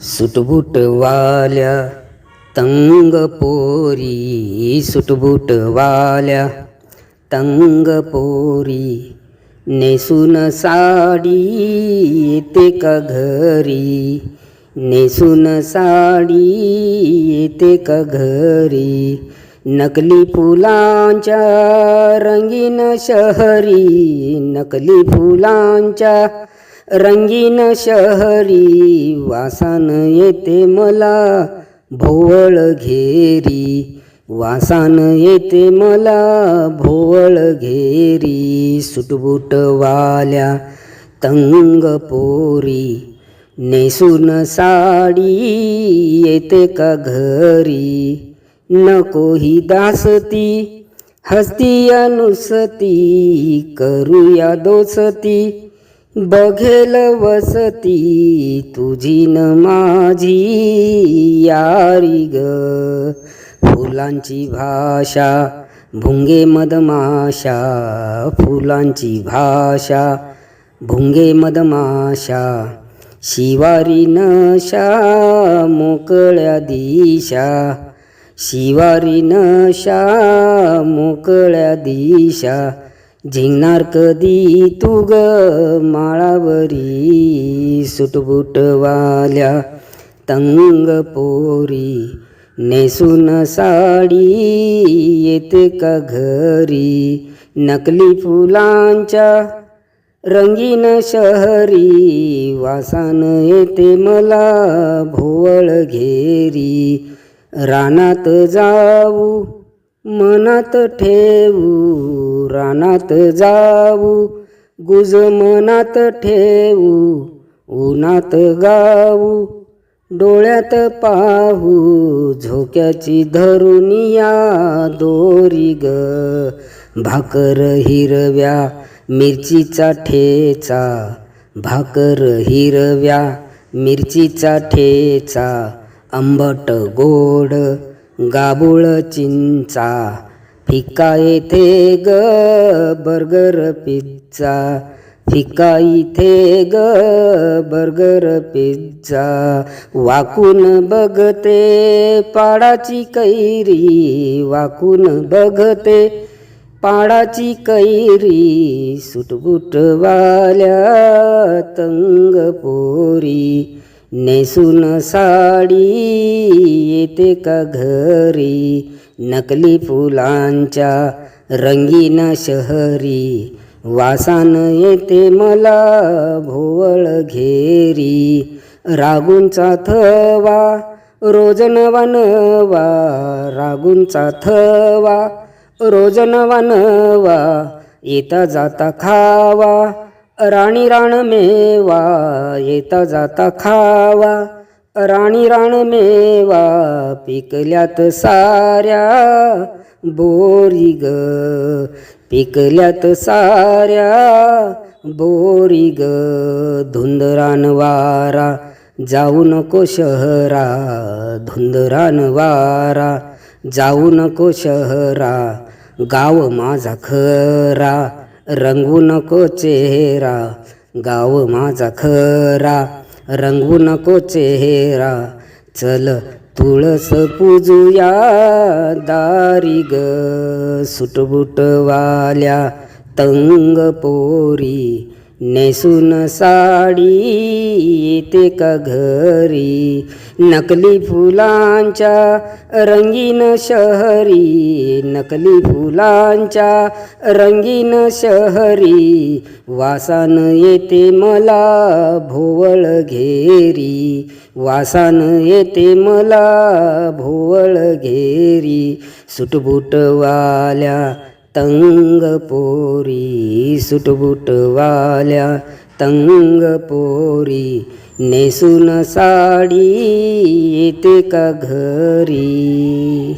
सुटबुटवाल्या तंग पोरी सुटबुटवाल्या तंग पोरी नेसून साडी येते का घरी नेसून साडी येते का घरी नकली फुलांच्या रंगीन शहरी नकली फुलांच्या रंगीन शहरी वासान येते मला भोवळ घेरी. वासान येते मला भोवळ घेरी. सुटबुटवाल्या तंग पोरी. नेसून साडी येते का घरी? नको ही दासती हस्ती अनुसती करूया दोसती. बघेल वसती तुझी न माझी यारी ग. फुलांची भाषा भुंगे मधमाशा फुलांची भाषा भुंगे मधमाशा शिवारी नशा मोकळ्या दिशा शिवारी नशा मोकळ्या दिशा झिंगणार कधी तू ग माळावरी? सुटबुटवाल्या तंग पोरी नेसून साडी येते का घरी? नकली फुलांच्या रंगीन शहरी वासान येते मला भोवळ घेरी रानात जाऊ मनात ठेवू रानात जाऊ. गुज मनात ठेवू उन्हात गाऊ. डोळ्यात पाहू झोक्याची धरुनिया दोरी ग. भाकर हिरव्या मिरचीचा ठेचा भाकर हिरव्या मिरचीचा ठेचा. आंबट गोड गाबुळ चिंचा फिका येथे ग बर्गर पिझ्झा फिका इथे ग बर्गर पिझ्झा. वाकून बघते पाडाची कैरी वाकून बघते पाडाची कैरी सुटबुटवाल्या तंग पोरी नेसून साडी येते का घरी? नकली फुलांच्या रंगीन शहरी. वासान येते मला भोवळ घेरी. रागूंचा थवा रोज नवा नवा रागूंचा थवा रोज नवा नवा येता जाता खावा. राणी राण मेवा येता जाता खावा. राणी राण मेवा पिकल्यात साऱ्या. बोरी ग पिकल्यात साऱ्या. बोरी ग धुंदरान वारा. जाऊ नको शहरा धुंदरान वारा. जाऊ नको शहरा गाव माझा खरा. रंगवू नको चेहरा गाव माझा खरा. रंगवू नको चेहरा चल तुळस पूजूया दारी ग. सुटबुटवाल्या तंग पोरी नेसून साडी येते का घरी? नकली फुलांच्या रंगीन शहरी नकली फुलांच्या रंगीन शहरी वासान येते मला भोवळ घेरी वासान येते मला भोवळ घेरी सुटबुटवाल्या तंग पोरी सुटबुटवाल्या तंग पोरी नेसून साडी येते का घरी?